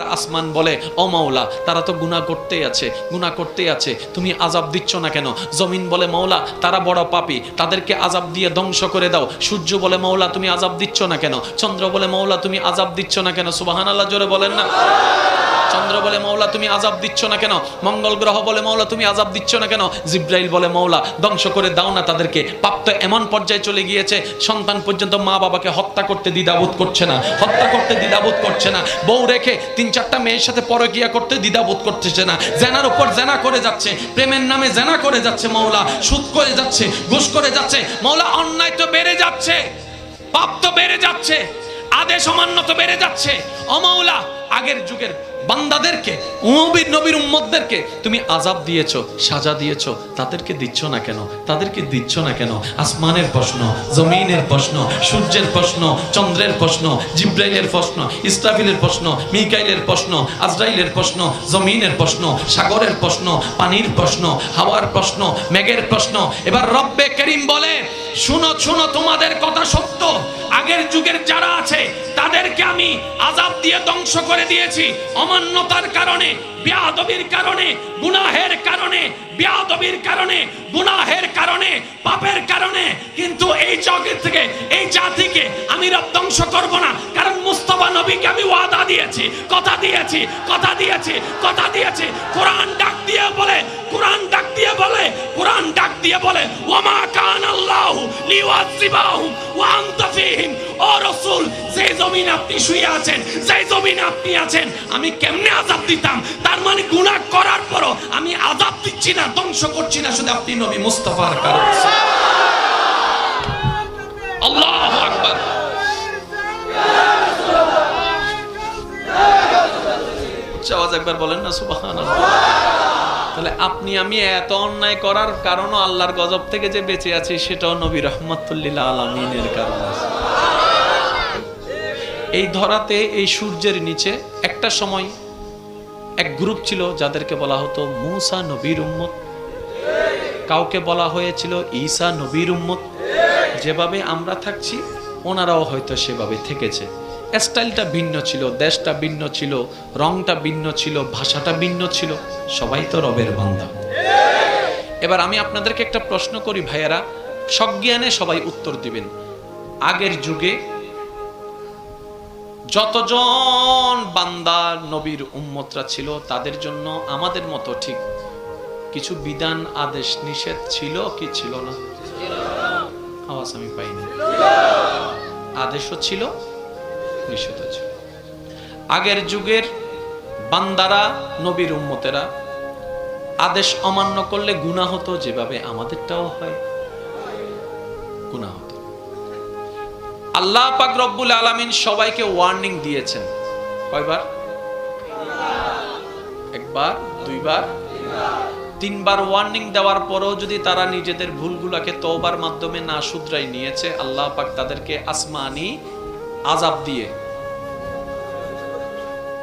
আসমান বলে অমাওলা তারা তো গুণা করতেই আছে গুণা করতেই আছে, তুমি আজাব দিচ্ছ না কেন? জমিন বলে, মাওলা, তারা বড় পাপি, তাদেরকে আজাব দিয়ে ধ্বংস করে দাও। সূর্য বলে, মাওলা, তুমি আজাব দিচ্ছ না কেন? চন্দ্র বলে, মাওলা, তুমি আজাব দিচ্ছ না কেন? সুবাহান আল্লাহ জোরে বলেন না। চন্দ্র বলে মৌলা, তুমি আজাব দিচ্ছ না কেন? মঙ্গল গ্রহ বলে মৌলা, তুমি আজাব দিচ্ছ না কেন? জিব্রাইল বলে মৌলা, ধ্বংস করে দাও না তাদেরকে। পাপ তো এমন পর্যায়ে চলে গিয়েছে, সন্তান পর্যন্ত মা বাবাকে হত্যা করতে দ্বিধাবোধ করছে না, হত্যা করতে দ্বিধাবোধ করছে না, বউ রেখে তিন চারটা মেয়ের সাথে পরকিয়া করতে দ্বিধাবোধ করতেছে না, জেনার উপর জেনা করে যাচ্ছে, প্রেমের নামে জেনা করে যাচ্ছে মৌলা, সুদ করে যাচ্ছে, ঘুষ করে যাচ্ছে, মৌলা অন্যায় তো বেড়ে যাচ্ছে, পাপ তো বেড়ে যাচ্ছে। আদেশ অমান্য তো বেড়ে যাচ্ছে। অমাওলা, আগের যুগের বান্দাদেরকে নবীর নবীর উম্মতদেরকে তুমি আজাব দিয়েছ, সাজা দিয়েছ, তাদেরকে দিচ্ছ না কেন? তাদেরকে দিচ্ছ না কেন? আসমানের প্রশ্ন, জমিনের প্রশ্ন, সূর্যের প্রশ্ন, চন্দ্রের প্রশ্ন, জিব্রাইলের প্রশ্ন, ইসরাফিলের প্রশ্ন, মিকাইলের প্রশ্ন, আজরাইলের প্রশ্ন, জমিনের প্রশ্ন, সাগরের প্রশ্ন, পানির প্রশ্ন, হাওয়ার প্রশ্ন, মেঘের প্রশ্ন। এবার রব্বে করিম বলে শুনো শুনো, তোমাদের কথা সত্য। আগের যুগের যারা আছে, তাদেরকে আমি আজাব দিয়ে ধ্বংস করে দিয়েছি। অমান্যতার কারণে, বিয়াদবির কারণে, গুনাহের কারণে, বিয়াদবির কারণে, গুনাহের কারণে, পাপের কারণে। কিন্তু এই জগৎ থেকে, এই জাতিকে আমি রব ধ্বংস করব না, কারণ নবীকে আমি ওয়াদা দিয়েছি কথা দিয়েছি কথা দিয়েছি কথা দিয়েছি। কোরআন ডাক দিয়ে বলে কোরআন ডাক দিয়ে বলে কোরআন ডাক দিয়ে বলে ওমা কান আল্লাহ লিওয়াজিবাহুম ওয়া আনতা ফীহিম। ও রাসূল যে জমিন আপনি শুয়ে আছেন যে জমিন আপনি আছেন আমি কেমনে আযাব দিতাম? তার মানে গুনাহ করার পরও আমি আযাব দিচ্ছি না ধ্বংস করছি না শুধু আপনি নবী মুস্তাফার কারণে। আল্লাহু আকবার। উচ্চ আওয়াজ একবার বলেন না, সুবহানাল্লাহ। তাহলে আপনি, আমি এত অন্যায় করার কারণও আল্লাহর গজব থেকে যে বেঁচে আছি, সেটাও নবী রহমতুল্লিল আলমিনের কারণে এই ধরাতে, এই সূর্যের নিচে একটা সময় এক গ্রুপ ছিল, যাদেরকে বলা হতো মুসা নবীর উম্মত। কাউকে বলা হয়েছিল ঈসা নবীর উম্মত। যেভাবে আমরা থাকছি, ওনারাও হয়তো সেভাবে থেকেছে। স্টাইলটা ভিন্ন ছিল, দেশটা ভিন্ন ছিল, রংটা ভিন্ন ছিল, ভাষাটা ভিন্ন ছিল, সবাই তো রবের বান্দা। এবার আমি আপনাদেরকে একটা প্রশ্ন করি, ভাইয়েরা, সজ্ঞানে সবাই উত্তর দিবেন। আগের যুগে যতজন বান্দা নবীর উম্মতরা ছিল, তাদের জন্য আমাদের মতো ঠিক কিছু বিধান, আদেশ, নিষেধ ছিল কি ছিল না? আওয়াজ আমি পাইনি। আদেশও ছিল নিষেধ ছিল। আগের যুগের বান্দারা, নবীর উম্মতেরা আদেশ অমান্য করলে গুণা হতো, যেভাবে আমাদেরটাও হয়। গুণা হতো। আল্লাহ পাক রব্বুল আলামিন সবাইকে ওয়ার্নিং দিয়েছেন। কয়বার? একবার, দুইবার। তিনবার ওয়ার্নিং দেওয়ার পরেও যদি তারা নিজেদের ভুলগুলোকে তওবার মাধ্যমে না শুধরাই নিয়েছে, আল্লাহ পাক তাদেরকে আসমানি আজাব দিয়ে।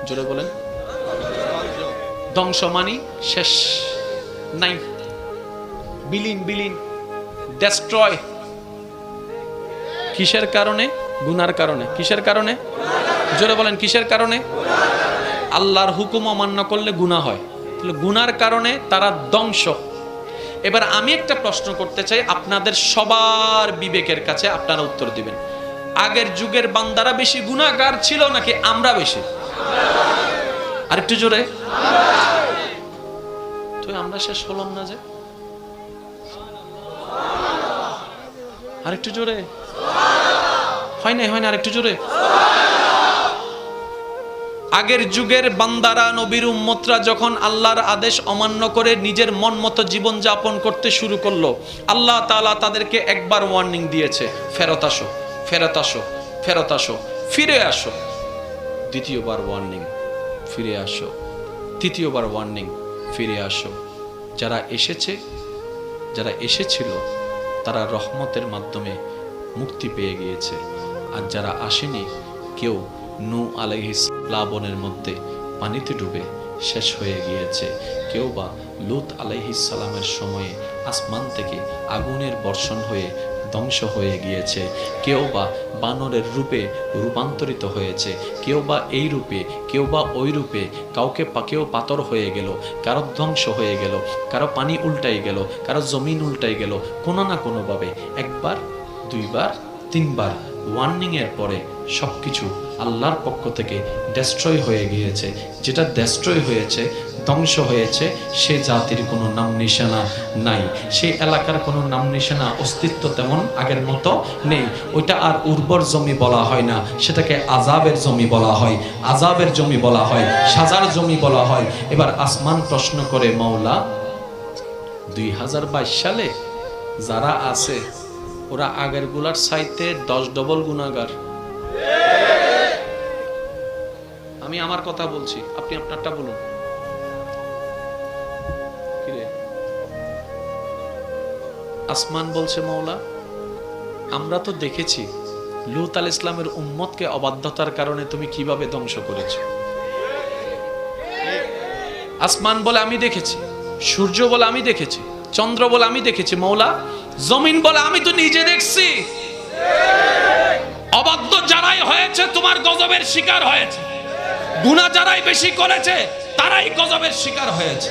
জোরে বলেন। ধ্বংস মানি শেষ। নাই। বিলীন বিলীন। ডেস্ট্রয় কিসের কারণে? গুনার কারণে। কিসের কারণে? জোরে বলেন, কিসের কারণে? আল্লাহর হুকুম অমান্য করলে গুনাহ হয়। তাহলে গুনার কারণে তারা ধ্বংস। এবার আমি একটা প্রশ্ন করতে চাই, আপনাদের সবার বিবেকের কাছে আপনারা উত্তর দিবেন। আগের যুগের বান্দারা বেশি গুনাহগার ছিল নাকি আমরা বেশি? আরেকটু জোরে। তো আমরা শেষ হলাম না যে? আরেকটু জোরে। হয় নাই, হয় না জোরে। আগের যুগের বান্দারা, নবীর উম্মতরা যখন আল্লাহর আদেশ অমান্য করে নিজের মন মতো জীবন যাপন করতে শুরু করল, আল্লাহ তাআলা তাদেরকে একবার ওয়ার্নিং দিয়েছে, ফেরত আসো। ফেরত আসো ফেরত আসো, ফিরে আসো। দ্বিতীয়বার ওয়ার্নিং ফিরে আসো। তৃতীয়বার ওয়ার্নিং ফিরে আসো। যারা এসেছে, যারা এসেছিল, তারা রহমতের মাধ্যমে মুক্তি পেয়ে গিয়েছে। আর যারা আসেনি, কেউ নু আলাইহিস প্লাবনের মধ্যে পানিতে ডুবে শেষ হয়ে গিয়েছে। কেউ বা লুত আলাইহিস সালামের সময়ে আসমান থেকে আগুনের বর্ষণ হয়ে ধ্বংস হয়ে গিয়েছে। কেউ বা বানরের রূপে রূপান্তরিত হয়েছে। কেউ বা এই রূপে, কেউ বা ওই রূপে কাউকে কেউ পাথর হয়ে গেল, কারও ধ্বংস হয়ে গেল, কারও পানি উল্টাই গেল, কারও জমিন উল্টাই গেল, কোনো না কোনোভাবে। একবার, দুইবার, তিনবার ওয়ার্নিংয়ের পরে সব কিছু আল্লাহর পক্ষ থেকে ডেস্ট্রয় হয়ে গিয়েছে। যেটা ডেস্ট্রয় হয়েছে ধ্বংস হয়েছে, সে জাতির কোনো নাম নিশানা নাই। সেই এলাকার কোনো নাম নিশানা, অস্তিত্ব তেমন আগের মতো নেই। ওইটা আর উর্বর জমি বলা হয় না। সেটাকে আজাবের জমি বলা হয়। আজাবের জমি বলা হয়। সাজার জমি বলা হয়। এবার আসমান প্রশ্ন করে মাওলা, দুই হাজার বাইশ সালে যারা আছে, ওরা আগেরগুলার সাইতে দশ ডবল গুণাগার। আমি আমার কথা বলছি, আপনি আপনারটা বলুন। আসমান বলছে মৌলা আমরা তো দেখেছি লুত আল ইসলামের উম্মতকে অবাধ্যতার কারণে তুমি কীভাবে ধ্বংস করেছ। আসমান বলে আমি দেখেছি, সূর্য বলে আমি দেখেছি, চন্দ্র বলে আমি দেখেছি মৌলা জমিন বলে আমি তো নিজে দেখছি। অবাধ্য যারাই হয়েছে, তোমার গজবের শিকার হয়েছে। গুণা যারাই বেশি করেছে, তারাই গজবের শিকার হয়েছে।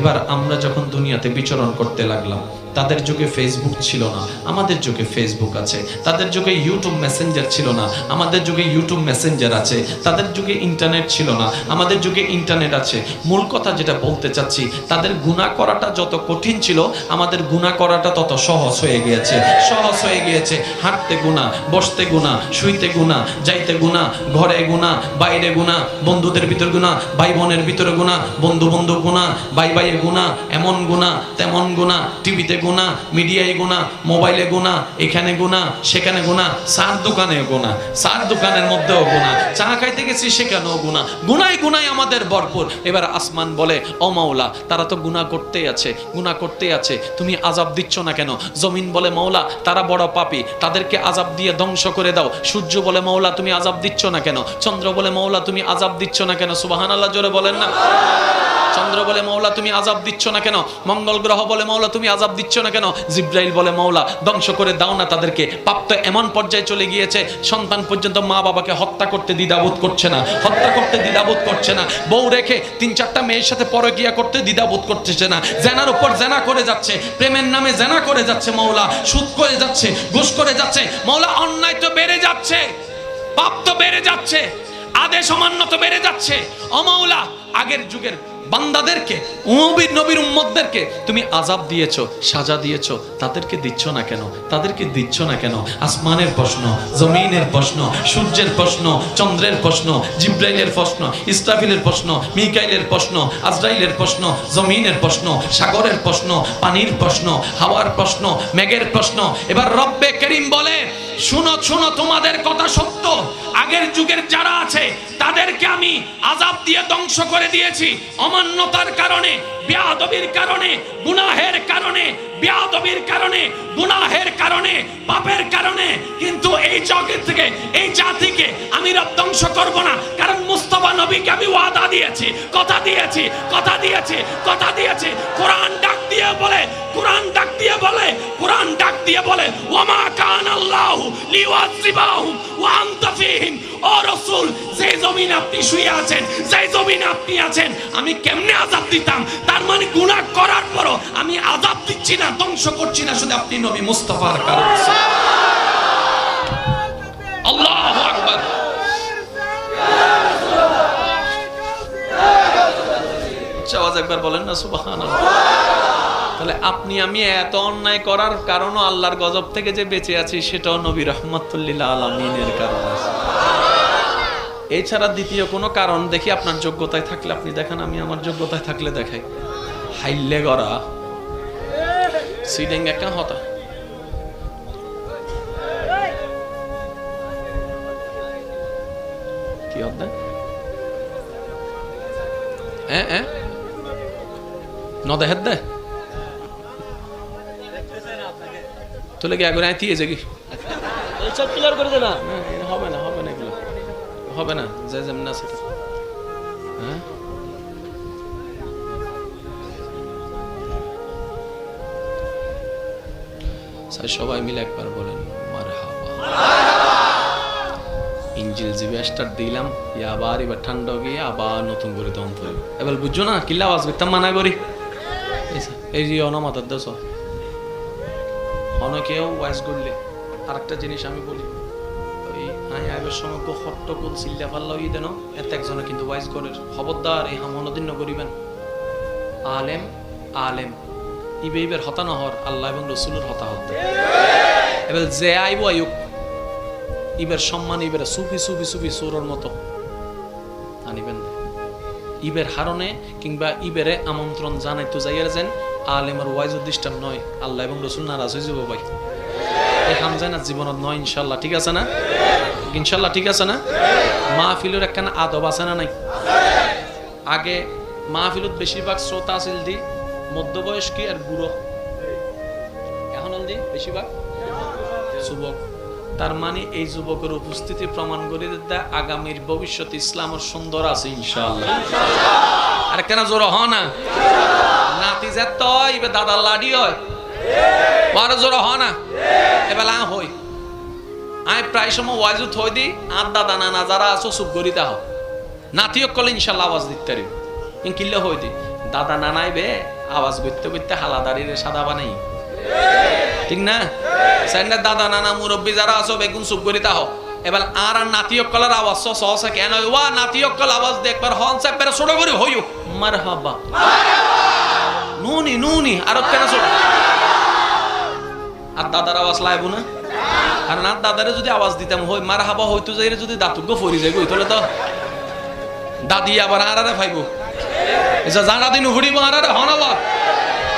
এবার আমরা যখন দুনিয়াতে বিচরণ করতে লাগলাম তাদের যুগে ফেসবুক ছিল না, আমাদের যুগে ফেসবুক আছে। তাদের যুগে ইউটিউব মেসেঞ্জার ছিল না, আমাদের যুগে ইউটিউব মেসেঞ্জার আছে। তাদের যুগে ইন্টারনেট ছিল না, আমাদের যুগে ইন্টারনেট আছে। মূল কথা যেটা বলতে চাচ্ছি, তাদের গুণা করাটা যত কঠিন ছিল, আমাদের গুণা করাটা তত সহজ হয়ে গিয়েছে। সহজ হয়ে গিয়েছে। হাঁটতে গুণা, বসতে গুণা, শুইতে গুণা, যাইতে গুণা, ঘরে গুণা, বাইরে গুণা, বন্ধুদের ভিতর গুণা ভাই বোনের ভিতরে গুণা বন্ধু বন্ধু গুণা ভাই ভাইয়ের গুণা, এমন গুণা, তেমন গুণা, টিভিতে গুণা, মিডিয়ায় গুণা, মোবাইলে গুণা, এখানে গুণা, সেখানে গুণা, চার দোকানে গোনা চার দোকানের মধ্যেও গুণা, চা খাইতে গেছি সেখানেও গুণা গুনাই গুনাই আমাদের ভরপুর। এবার আসমান বলে, ও মাওলা, তারা তো গুণা করতেই আছে, গুণা করতেই আছে, তুমি আজাব দিচ্ছ না কেন? জমিন বলে, মাওলা, তারা বড় পাপী, তাদেরকে আজাব দিয়ে ধ্বংস করে দাও। সূর্য বলে, মাওলা, তুমি আজাব দিচ্ছ না কেন? চন্দ্র বলে, মাওলা, তুমি আজাব দিচ্ছ না কেন? সুবাহান আল্লাহ জোরে বলেন না। চন্দ্র বলে, মৌলা, তুমি আজাব দিচ্ছ না কেন? মঙ্গল গ্রহ বলে, মৌলা, তুমি আজাব দিচ্ছ না কেন? জিব্রাইল বলে, মৌলা, ধ্বংস করে দাও না তাদেরকে। পাপ তো এমন পর্যায়ে চলে গিয়েছে, সন্তান পর্যন্ত মা বাবাকে হত্যা করতে দ্বিধাবোধ করছে না, হত্যা করতে দ্বিধাবোধ করছে না, বউ রেখে তিন চারটা মেয়ের সাথে পরকিয়া করতে দ্বিধাবোধ করতেছে না, জেনার উপর জেনা করে যাচ্ছে, প্রেমের নামে জেনা করে যাচ্ছে, মৌলা, সুদ করে যাচ্ছে, ঘুষ করে যাচ্ছে, মৌলা, অন্যায় তো বেড়ে যাচ্ছে, পাপ তো বেড়ে যাচ্ছে, আদেশ অমান্য তো বেড়ে যাচ্ছে অমৌলা আগের যুগের বান্দাদেরকে নবীর নবীর উম্মতদেরকে তুমি আজাব দিয়েছ, সাজা দিয়েছ, তাদেরকে দিচ্ছ না কেন? তাদেরকে দিচ্ছ না কেন? আসমানের প্রশ্ন, জমিনের প্রশ্ন, সূর্যের প্রশ্ন, চন্দ্রের প্রশ্ন, জিব্রাইলের প্রশ্ন, ইসরাফিলের প্রশ্ন, মিকাইলের প্রশ্ন, আজরাইলের প্রশ্ন, জমিনের প্রশ্ন, সাগরের প্রশ্ন, পানির প্রশ্ন, হাওয়ার প্রশ্ন, মেঘের প্রশ্ন। এবার রব্বে করিম বলে শুনো শুনো, তোমাদের কথা সত্য। আগের যুগের যারা আছে, তাদেরকে আমি আজাব দিয়ে ধ্বংস করে দিয়েছি। অমান্যতার কারণে, বেয়াদবির কারণে, গুনাহের কারণে বেয়াদবির কারণে, গুনাহের কারণে, পাপের কারণে, কিন্তু এই জগৎ থেকে, এই জাতিকে আমি রব ধ্বংস করব না। কারণ মুস্তফা নবীকে আমি ওয়াদা দিয়েছি, কথা দিয়েছি কথা দিয়েছি কথা দিয়েছি। কোরআন ডাক দিয়ে বলে, কোরআন ডাক দিয়ে বলে, কোরআন ডাক দিয়ে বলে, ওয়ামা কান আল্লাহ লিওয়াজিবাহুম ওয়া আনতা ফীহিম ও রাসূল, যে জমিন আপনি শুয়ে আছেন, যে জমিন আপনি আছেন, আমি কেমনে আযাব দিতাম? তার মানে গুনাহ করার পরও আমি আযাব দিচ্ছি না, ধ্বংস করছি না, শুধু আপনি নবী মুস্তাফার কারণে। সুবহানাল্লাহ। তাহলে আপনি, আমি এত অন্যায় করার কারণও আল্লাহর গজব থেকে যে বেঁচে আছি, সেটাও নবী রহমতুল্লিল আলমিনের কারণ। এছাড়া দ্বিতীয় কোনো কারণ দেখি আপনার যোগ্যতায় থাকলে আপনি দেখেন আমি আমার যোগ্যতায় থাকলে দেখাই। হাইলে গড়া। সিডেং একটা হতা। কি হতা এ এ। নদে হেদ দে। তোলে কি আগে আইতিয়ে যাগি সব ক্লিয়ার করে না না, না না এগুলো হবে না, যে যেমন আছে হ্যাঁ? সবাই মিলে একবার বলেন ইঞ্জিল জিবে স্টার্ট দিলাম আবার এবার ঠান্ডা গিয়ে আবার নতুন করে দম পড়বে এবার বুঝছ না কিল্লা আওয়াজ করতাম মানা করি। এই যে- যে দেশ অনেকেও ওয়াইজ করলে। আরেকটা জিনিস আমি বলি আই আইবের সময় গো হট্ট চিল্লা পাল্লা ই দেন। এত একজনে কিন্তু ওয়াইজ করে খবরদার এই হামনদিন করিবেন আলেম আলেম। ইবে ইবের হতানো হর আল্লাহ এবং রসুলের হতা হতে এবার যে আইব আয়ুক ইবের সম্মান ইবের সুফি সুফি সুফি সুরর মতো আনিবেন। ইবের হারণে কিংবা ইবেরে আমন্ত্রণ জানাইতো যাইয়ার যেন আলেমের ওয়াইজ উদ্দিষ্টান নয়, আল্লাহ এবং রসুল নারাজ হয়ে যাব ভাই। এই কাম যায় না জীবনত নয় ইনশাল্লাহ ঠিক আছে না? ইনশাল্লাহ ঠিক আছে না? মাহফিলের একখানা আদব আছে না নাই? আগে মাহফিলত বেশিরভাগ শ্রোতা আছিল দি, মধ্যবয়স্কী আর বুড়ো। এখন দি, বেশিরভাগ যুবক। তার মানে এই যুবকের উপস্থিতি প্রমাণ করে দেয়, আগামীর ভবিষ্যৎ ইসলামের সুন্দর আছে ইনশাল্লাহ। আর কেন জোর হ না? নাতি যে এবার দাদার লাডি হয়। জোর হ না? এবার হই। আমি প্রায় সময় ওয়াজু থই দি আর দাদা নানা যারা আছো, চুপ করিতে হও নাতিও কলে ইনশাল্লাহ আওয়াজ দিতে পারিব। কিনলে হই দি দাদা নানাই বে আওয়াজ করতে করতে হালাদারির সাদা বানাই। ঠিক না? স্যান্ডার দাদা নানা মুরব্বী যারা আছো, বেগুন চুপ করি তাহ এবার আর আর নাতি অক্কলের আওয়াজ সহসা কেন ওয়া নাতি অক্কল আওয়াজ দেখবার হন সাহেব বেড়ে ছোট করে হইও। মার হাবা নুনি নুনি, আর কেন ছোট। আর দাদার আওয়াজ লাইব না? আর না, দাদারে যদি আওয়াজ দিতাম, হই, মার হাবা হইতো যাই যদি দাঁতুগ্য ফরি যাই গই তাহলে তো? দাদি আবার আর আরে ফাইব জানা দিন হুড়িব আর আরে হন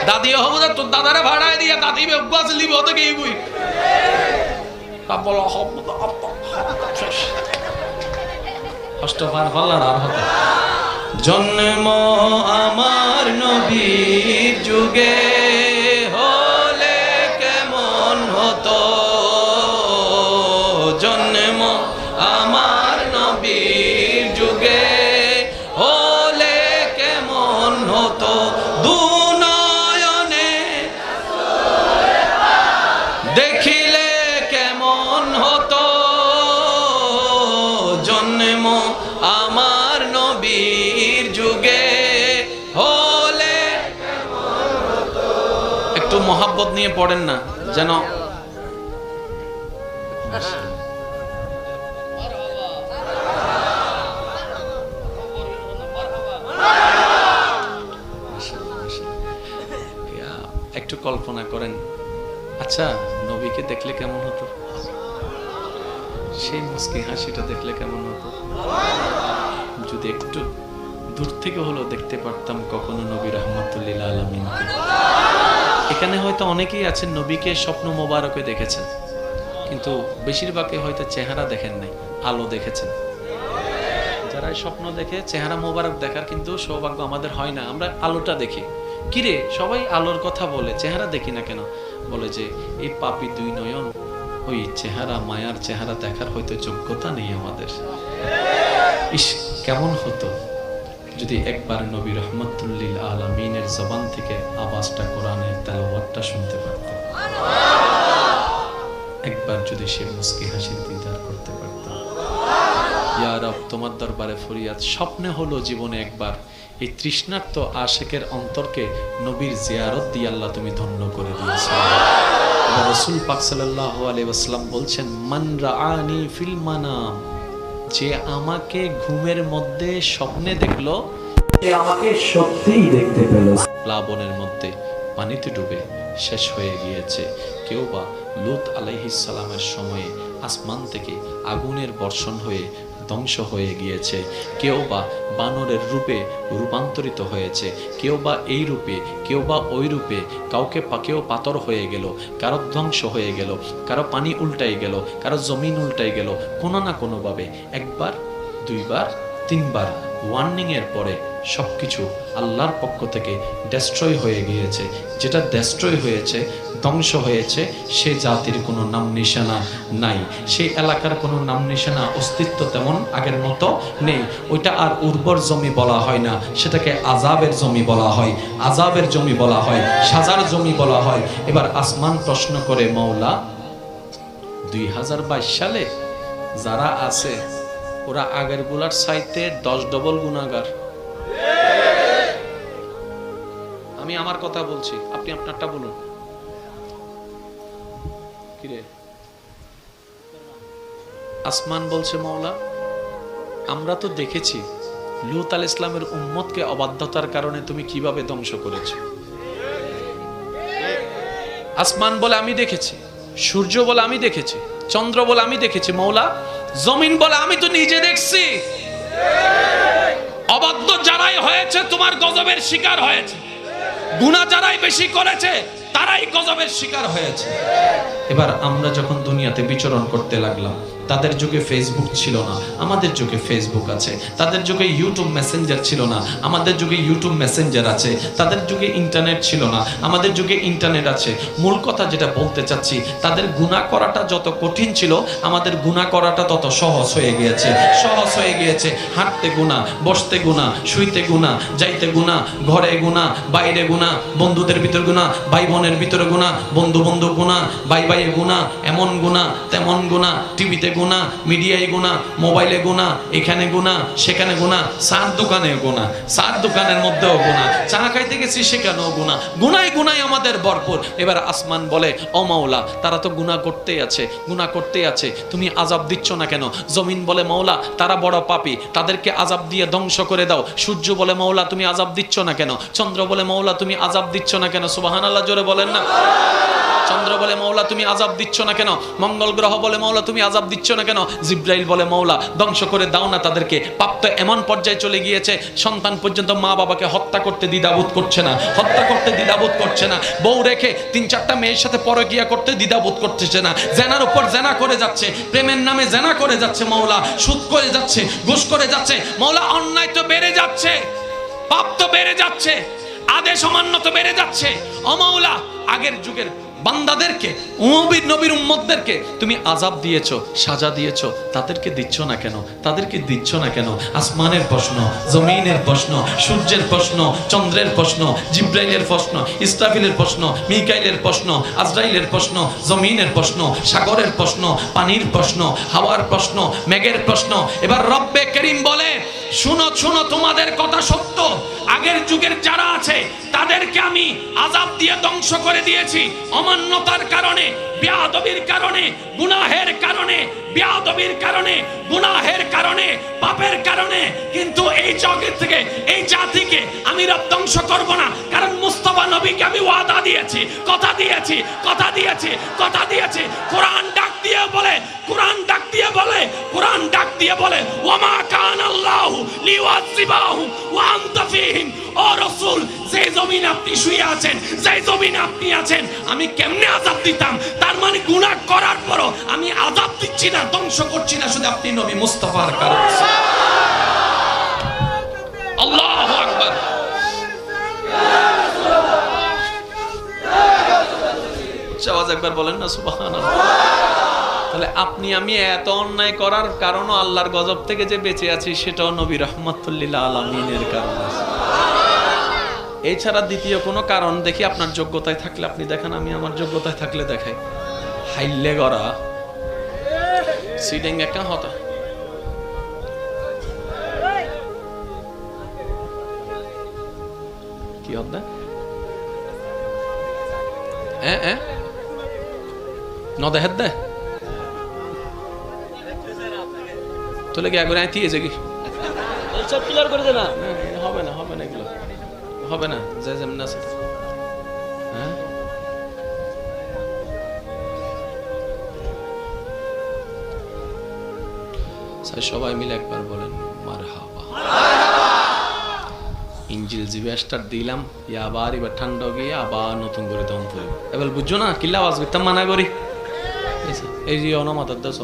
দাদি হব যে তোর দাদারে ভাড়ায় দিয়ে দাদি বেগাছ লিব হতে গিয়ে গুই বলো হব অষ্টভার হল্লার আর হতো। জন্ম আমার নবীর যুগে। মহাব্বত নিয়ে পড়েন না, যেন একটু কল্পনা করেন। আচ্ছা নবীকে দেখলে কেমন হতো? সেই মুসকি হাসিটা দেখলে কেমন হতো? যদি একটু দূর থেকে হলেও দেখতে পারতাম কখনো নবী রহমতুল্লিল আলমিনকে। এখানে হয়তো অনেকেই আছেন নবীকে স্বপ্ন মোবারকে দেখেছেন, কিন্তু বেশিরভাগই হয়তো চেহারা দেখেন নাই, আলো দেখেছেন। যারা স্বপ্ন দেখে চেহারা মোবারক দেখার কিন্তু সৌভাগ্য আমাদের হয় না, আমরা আলোটা দেখি। কিরে সবাই আলোর কথা বলে, চেহারা দেখি না কেন? বলে যে, এই পাপি দুই নয়ন, ওই চেহারা মায়ার চেহারা দেখার হয়তো যোগ্যতা নেই আমাদের। ইস, কেমন হতো? যদি একবার নবী রহমতুল্লিল আলমিনের জবান থেকে আওয়াজটা কোরআনের তেলাওয়াতটা শুনতে পারতাম একবার যদি সে মুস্কি হাসির দিদার করতে পারতাম ইয়া তোমার দরবারে ফরিয়াদ। স্বপ্নে হলো জীবনে একবার এই তৃষ্ণার্ত আশেকের অন্তরকে নবীর জিয়ারত দিয়ে আল্লাহ তুমি ধন্য করে দিয়েছ। রসুল পাক সাল্লাল্লাহু আলাইহি ওয়াসাল্লাম বলছেন, মান রাআনি ফিল মানাম। যে আমাকে ঘুমের মধ্যে স্বপ্নে দেখল সে আমাকে সত্যিই দেখতে পেল। প্লাবনের মধ্যে পানিতে ডুবে শেষ হয়ে গিয়েছে। কেউ বা লুত আলাইহিস সালামের সময়ে আসমান থেকে আগুনের বর্ষণ হয়ে ধ্বংস হয়ে গিয়েছে। কেউ বা বানরের রূপে রূপান্তরিত হয়েছে। কেউ বা এই রূপে, কেউ বা ওই রূপে কাউকে কেউ পাথর হয়ে গেল, কারও ধ্বংস হয়ে গেল, কারও পানি উল্টাই গেল, কারও জমিন উল্টাই গেল, কোনো না কোনোভাবে। একবার, দুইবার, তিনবার ওয়ার্নিং এর পরে সবকিছু আল্লাহর পক্ষ থেকে ডেস্ট্রয় হয়ে গিয়েছে। যেটা ডেস্ট্রয় হয়েছে ধ্বংস হয়েছে, সে জাতির কোনো নাম নিশানা নাই। সেই এলাকার কোনো নাম নিশানা, অস্তিত্ব তেমন আগের মতো নেই। ওইটা আর উর্বর জমি বলা হয় না। সেটাকে আজাবের জমি বলা হয়। আজাবের জমি বলা হয়, সাজার জমি বলা হয়। এবার আসমান প্রশ্ন করে মৌলা দুই হাজার বাইশ সালে যারা আছে, ওরা আগেরগুলার সাইতে দশ ডবল গুণাগার। আমি আমার কথা বলছি, আপনি আপনারটা বলুন। আসমান বলছে মৌলা আমরা তো দেখেছি লুত আল ইসলামের উম্মতকে অবাধ্যতার কারণে তুমি কীভাবে ধ্বংস করেছ। আসমান বলে আমি দেখেছি, সূর্য বলে আমি দেখেছি, চন্দ্র বলে আমি দেখেছি মৌলা জমিন বলে আমি তো নিজে দেখছি। অবাধ্য যারাই হয়েছে, তোমার গজবের শিকার হয়েছে। গুণা যারাই বেশি করেছে, তারাই গজবের শিকার হয়েছে। এবার আমরা যখন দুনিয়াতে বিচরণ করতে লাগলাম তাদের যুগে ফেসবুক ছিল না, আমাদের যুগে ফেসবুক আছে। তাদের যুগে ইউটিউব মেসেঞ্জার ছিল না, আমাদের যুগে ইউটিউব মেসেঞ্জার আছে। তাদের যুগে ইন্টারনেট ছিল না, আমাদের যুগে ইন্টারনেট আছে। মূল কথা যেটা বলতে চাচ্ছি, তাদের গুণা করাটা যত কঠিন ছিল, আমাদের গুণা করাটা তত সহজ হয়ে গিয়েছে। সহজ হয়ে গিয়েছে। হাঁটতে গুণা বসতে গুণা শুইতে গুণা যাইতে গুণা ঘরে গুণা বাইরে গুণা বন্ধুদের ভিতর গুণা ভাই বোনের ভিতরে গুণা বন্ধু বন্ধু গুণা ভাই ভাইয়ে গুণা এমন গুণা তেমন গুণা টিভিতে গুণা মিডিয়ায় গুণা মোবাইলে গোনা এখানে গুণা সেখানে গুণা সার দোকানে গোনা সার দোকানের মধ্যেও গুণা চা খাইতে গেছি সেখানেও গুণা গুনাই গুনাই আমাদের ভরপুর। এবার আসমান বলে অমাওলা তারা তো গুণা করতেই আছে গুণা করতেই আছে, তুমি আজাব দিচ্ছ না কেন? জমিন বলে, মাওলা, তারা বড় পাপী, তাদেরকে আজাব দিয়ে ধ্বংস করে দাও। সূর্য বলে, মাওলা, তুমি আজাব দিচ্ছ না কেন? চন্দ্র বলে, মাওলা, তুমি আজাব দিচ্ছ না কেন? সুবাহান আল্লাহ জোরে বলেন না। চন্দ্র বলে মৌলা, তুমি আজাব দিচ্ছ না কেন? মঙ্গল গ্রহ বলে মৌলা, তুমি আজাব দিচ্ছ না কেন? জিব্রাইল বলে মৌলা, ধ্বংস করে দাও না তাদেরকে। পাপ তো এমন পর্যায়ে চলে গিয়েছে, সন্তান পর্যন্ত মা বাবাকে হত্যা করতে দ্বিধাবোধ করছে না, হত্যা করতে দ্বিধাবোধ করছে না, বউ রেখে তিন চারটা মেয়ের সাথে পরকিয়া করতে দ্বিধাবোধ করতেছে না, জেনার উপর জেনা করে যাচ্ছে, প্রেমের নামে জেনা করে যাচ্ছে মৌলা, সুদ করে যাচ্ছে, ঘুষ করে যাচ্ছে, মৌলা, অন্যায় তো বেড়ে যাচ্ছে, পাপ তো বেড়ে যাচ্ছে, আদেশ অমান্য তো বেড়ে যাচ্ছে অমৌলা আগের যুগের বান্দাদেরকে নবীর নবীর উম্মতদেরকে তুমি আজাব দিয়েছ, সাজা দিয়েছ, তাদেরকে দিচ্ছ না কেন? তাদেরকে দিচ্ছ না কেন? আসমানের প্রশ্ন, জমিনের প্রশ্ন, সূর্যের প্রশ্ন, চন্দ্রের প্রশ্ন, জিব্রাইলের প্রশ্ন, ইসরাফিলের প্রশ্ন, মিকাইলের প্রশ্ন, আজরাইলের প্রশ্ন, জমিনের প্রশ্ন, সাগরের প্রশ্ন, পানির প্রশ্ন, হাওয়ার প্রশ্ন, মেঘের প্রশ্ন। এবার রব্বে করিম বলে, শুনো শুনো, তোমাদের কথা সত্য। আগের যুগের যারা আছে, তাদেরকে আমি আজাব দিয়ে ধ্বংস করে দিয়েছি। অমান্যতার কারণে, বেয়াদবির কারণে, গুনাহের কারণে, বেয়াদবির কারণে, গুনাহের কারণে, পাপের কারণে। কিন্তু এই জগৎ থেকে, এই জাতিকে আমি রব ধ্বংস করব না। কারণ মুস্তফা নবীকে আমি ওয়াদা দিয়েছি, কথা দিয়েছি কথা দিয়েছি কথা দিয়েছি। কোরআন ডাক দিয়ে বলে, কোরআন ডাক দিয়ে বলে, কোরআন ডাক দিয়ে বলে ওমা কান আল্লাহু লিওয়াজিবাহু ওয়া আনতা ফীহিম ও রাসূল, যে জমিন আপনি শুয়ে আছেন, যে জমিন আপনি আছেন, আমি কেমনে আযাব দিতাম? তার মানে গুনাহ করার পরও আমি আযাব দিচ্ছি না, ধ্বংস করছি না, শুধু আপনি নবী মুস্তাফার কারণে। সুবহানাল্লাহ। তাহলে আপনি, আমি এত অন্যায় করার কারণও আল্লাহর গজব থেকে যে বেঁচে আছি, সেটাও নবী রহমতুল্লিল আলমিনের কারণে। এছাড়া দ্বিতীয় কোনো কারণ দেখি আপনার যোগ্যতায় থাকলে আপনি দেখান আমি আমার যোগ্যতায় থাকলে দেখাই। হাইলে গড়া। সিডিং একটা হতা। কি হতা? এ এ? নদে হেদ দে তোলে কি একবার আইতি এসে কি? এইসব ক্লিয়ার করে দে না। হবে না, যে যেমন হ্যাঁ? সবাই মিলে একবার বলেন মার ইঞ্জিল জিবে দিলাম, ইয়া আবার এবার ঠান্ডা গিয়ে আবার নতুন করে দম পড়বে এবার বুঝছ না, কিল্লা আওয়াজ করতাম মানা করি। এই যে অনমাতার দেশ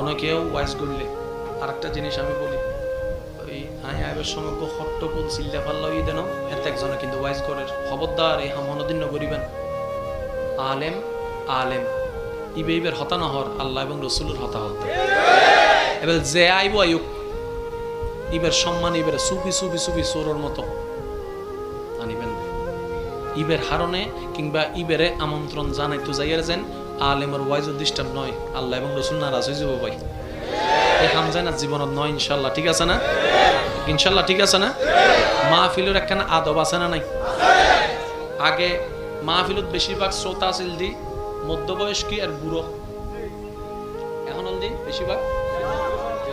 অনেকেও ওয়াইস করলে। আরেকটা জিনিস আমি বলি লাইভের সমগ্র হট্টকুল চিল্লা পাল্লা ইয়ে দেন। এত একজনে কিন্তু ওয়াইজ করে। খবরদার এই হামনদিন করিবেন। আলেম আলেম। ইবে ইবের হতানা হর আল্লাহ এবং রসুলের হতা হতে। এবার যে আইব আয়ুক ইবের সম্মান ইবের সুফি সুফি সুফি সোরর মতো আনিবেন। ইবের হারণে কিংবা ইবেরে আমন্ত্রণ জানাইতো যাইয়ার যেন আলেমর ওয়াইজ ডিস্টার্ব নয়। আল্লাহ এবং রসুল নারাজ হয়ে যাব ভাই। এই হামজাই না জীবনত নয়, ইনশাল্লাহ। ঠিক আছে না? ইনশাল্লাহ ঠিক আছে না? মাহফিলের একখানা আদব আছে না নাই? আগে মাহফিলত বেশিরভাগ শ্রোতা আছিল দি, মধ্যবয়স্কী আর বুড়ো। এখন দি, বেশিরভাগ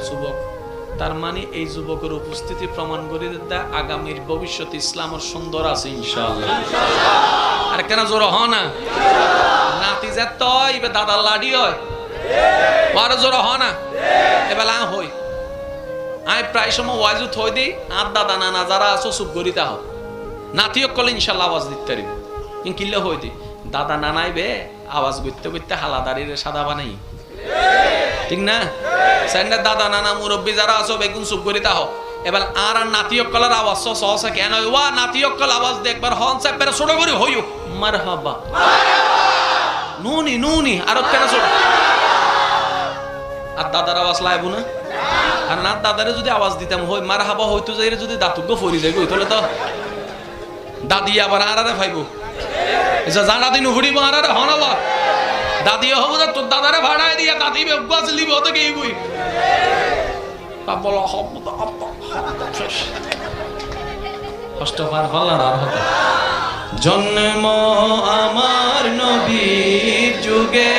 যুবক। তার মানে এই যুবকের উপস্থিতি প্রমাণ করে দেয়, আগামীর ভবিষ্যৎ ইসলামের সুন্দর আছে ইনশাআল্লাহ আর কেন জোর হ না? নাতি যে তয় দাদার লাডি হয়। আর জোর হ না এবার আ হই আই প্রায় সময় ওয়াজু থই দিই আর দাদা নানা যারা আছো চুপ করিতে হও নাতিও কলে ইনশাল্লাহ আওয়াজ দিতে পারিব কিন্তু কিল্লে হই দি দাদা নানাই বে আওয়াজ করতে করতে হালাদারির সাদা বানাই ঠিক না স্যান্ডের দাদা নানা মুরব্বী যারা আছো বেগুন চুপ করিতে হও এবার আর আর নাতিয়ক কলার আওয়াজ সহসা কেন ওয়া নাতিয়ক কল আওয়াজ দে একবার হন সাহেব বেড়ে ছোট করি হইও মার হাবা নুনি নুনি আর কেন ছোট আর দাদার আওয়াজ লাইব না? আর না, দাদারে যদি আওয়াজ দিতাম, হই মার হাবা হইতো যাই যদি দাতুগ্য ফরি যাই গই তাহলে তো? দাদি আবার আরারে ফাইব এসা জানা দিন হুড়িব আরারে হনাবা দাদি হব না তোর দাদারে ভাড়ায় দিয়া দাদি বেগুয়াজ লিবি, হতে গুই বলো হব অষ্টবার হল্লার আর হতো। জন্ম আমার নবীর যুগে।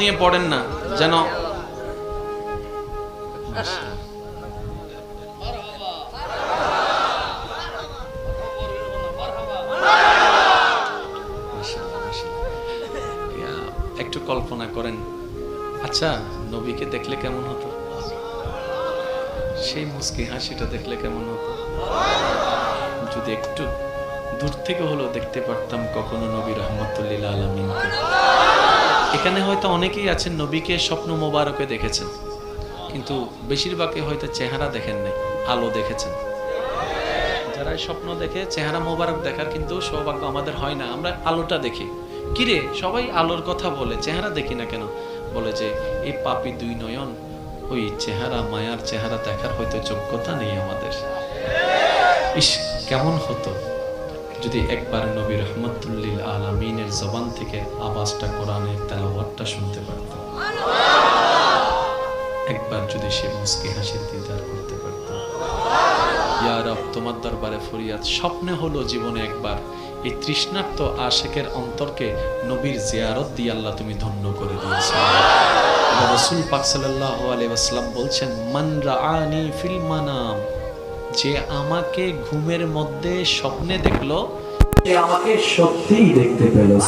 নিয়ে পড়েন না, যেন একটু কল্পনা করেন। আচ্ছা নবীকে দেখলে কেমন হতো? সেই মুস্কি হাসিটা দেখলে কেমন হতো? যদি একটু দূর থেকে হলেও দেখতে পারতাম কখনো নবী রহমতুল্লিল আলমিনকে। এখানে হয়তো অনেকেই আছেন নবীকে স্বপ্ন মোবারকে দেখেছেন, কিন্তু বেশিরভাগই হয়তো চেহারা দেখেন নাই, আলো দেখেছেন। যারা স্বপ্ন দেখে চেহারা মোবারক দেখার কিন্তু সৌভাগ্য আমাদের হয় না। আমরা আলোটা দেখি। কিরে সবাই আলোর কথা বলে, চেহারা দেখি না কেন? বলে যে এই পাপি দুই নয়ন, ওই চেহারা মায়ার চেহারা দেখার হয়তো যোগ্যতা নেই আমাদের। ইস, কেমন হতো? যদি একবার নবী রহমতুল্লিল আলমিনের জবান থেকে আওয়াজটা কোরআনের তেলাওয়াতটা শুনতে পারতাম একবার যদি সে মুস্কি হাসির দিদার করতে পারতাম ইয়া রব, তোমার দরবারে ফরিয়াদ। স্বপ্নে হলো জীবনে একবার এই তৃষ্ণার্ত আশেকের অন্তরকে নবীর জিয়ারত দিয়ে আল্লাহ তুমি ধন্য করে দিয়েছ। রসুল পাক সাল্লাল্লাহু আলাইহি ওয়াসাল্লাম বলছেন, মান রাআনি ফিল মানাম। যে আমাকে ঘুমের মধ্যে স্বপ্নে দেখল সে আমাকে সত্যিই দেখতে পেল।